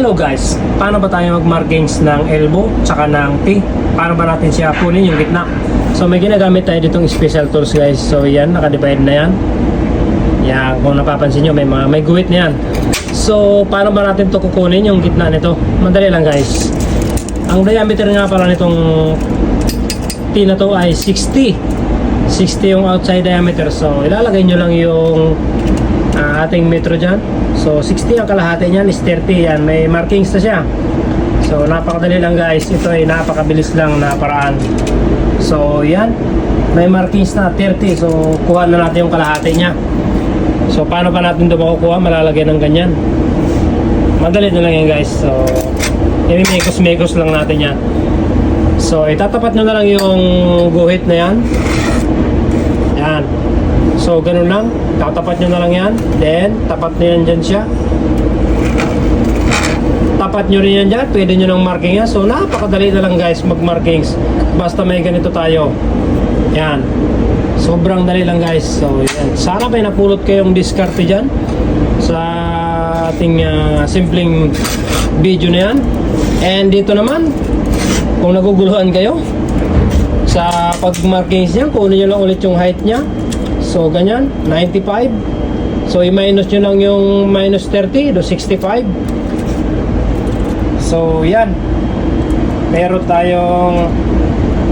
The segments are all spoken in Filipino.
Hello guys, paano ba tayo mag-markings ng elbow tsaka ng T? Paano ba natin siya kunin yung gitna? So may ginagamit tayo ditong special tools guys. So yan, nakadivide na yan. Yan, kung napapansin nyo, may, mga, may guhit na yan. So paano ba natin to kukunin yung gitna nito? Madali lang guys. Ang diameter nga pala nitong T na to ay 60. 60 yung outside diameter. So ilalagay nyo lang yung ah, ating metro dyan. So 60 ang kalahati niyan is 30 yan. May markings na siya. So napakadali lang guys. Ito ay napakabilis lang na paraan. So yan. May markings na 30. So kuha na natin yung kalahati niya. So paano pa natin ito makukuha? Malalagay ng ganyan. Madali na lang yan guys. So imimekos-mekos lang natin yan. So itatapat nyo na lang yung guhit na yan. Yan. So, ganun lang. Tatapat nyo na lang yan. Then, tapat nyo yan dyan siya. Tapat nyo rin yan dyan. Pwede nyo ng marking yan. So, napakadali na lang guys mag-markings. Basta may ganito tayo. Yan. Sobrang dali lang guys. So, yan. Sana may napulot kayong diskarte dyan sa ating ah, simpleng video na yan. And dito naman, kung naguguluhan kayo, sa pag-markings niya, kunin nyo lang ulit yung height niya. So, ganyan, 95. So, i-minus nyo lang yung minus 30 do 65. So, yan. Meron tayong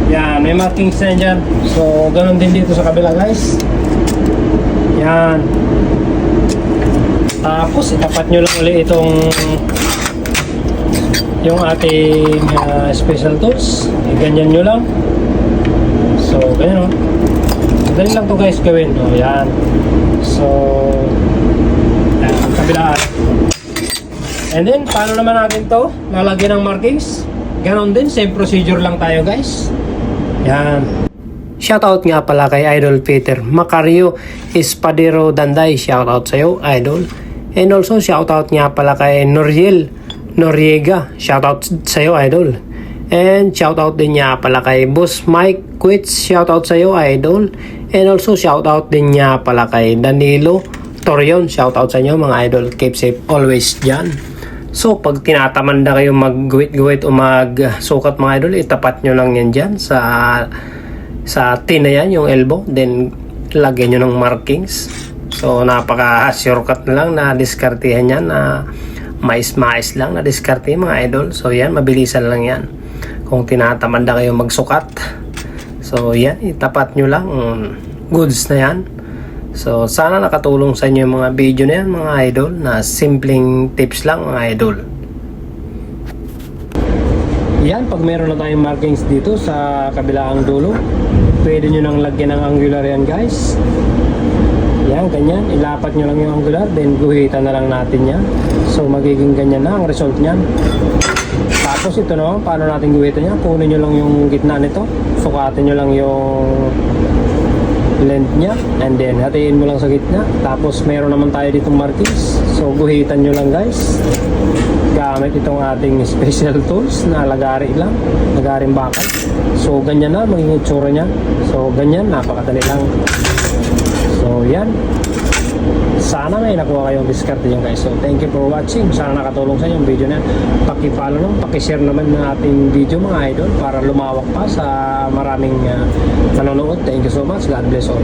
yan, may markings na yan dyan. So, ganun din dito sa kabila, guys. Yan. Tapos, itapat nyo lang ulit itong yung ating ah, special tools. Ganyan nyo lang. So, ganyan o. Madali lang to guys gawin. O, yan. So, yan, kabilaan. And then, paano naman natin to? Lalagyan ng markings. Ganon din, same procedure lang tayo guys. Yan. Shoutout nga pala kay Idol Peter Macario Espadero Danday. Shoutout sa'yo, Idol. And also, shoutout nga pala kay Noriel Noriega. Shoutout sa'yo, Idol. And shoutout din niya pala kay Boss Mike Quits. Shoutout sa iyo, idol. And also shoutout din niya pala kay Danilo Torion. Shoutout sa inyo mga idol. Keep safe always dyan. So pag tinatamanda kayo mag-guwit-guwit o mag-sukat mga idol, itapat nyo lang yan dyan sa sa tin na yan, yung elbow. Then lagyan nyo ng markings. So napaka-shortcut na lang na diskartihan yan na mais-mais lang na diskarte mga idol. So yan, mabilisan lang yan kung tinatamanda kayo magsukat. So yan, itapat nyo lang. Mm, Goods na yan. So sana nakatulong sa inyo yung mga video na yan mga idol na simpleng tips lang mga idol. Yan, pag meron na tayong markings dito sa kabilang dulo, pwede nyo nang lagyan ng angular yan guys. Yan, ganyan. Ilapat nyo lang yung angular, then guhitan na lang natin yan. So magiging ganyan na ang result niyan. Tapos ito no, paano natin guhitan yan? Kunin nyo lang yung gitna nito. Sukatin nyo lang yung length niya. And then hatiin mo lang sa gitna. Tapos meron naman tayo ditong markings. So guhitan nyo lang guys. Gamit itong ating special tools na lagari lang. Lagaring bakal. So ganyan na magiging itsura niya. So ganyan, napakadali lang. So yan. Sana may nakuha kayong discard yan guys. So thank you for watching. Sana nakatulong sa inyo yung video na yan. Paki-follow lang, paki-share naman ng ating video mga idol para lumawak pa sa maraming uh, nanonood. Thank you so much. God bless all.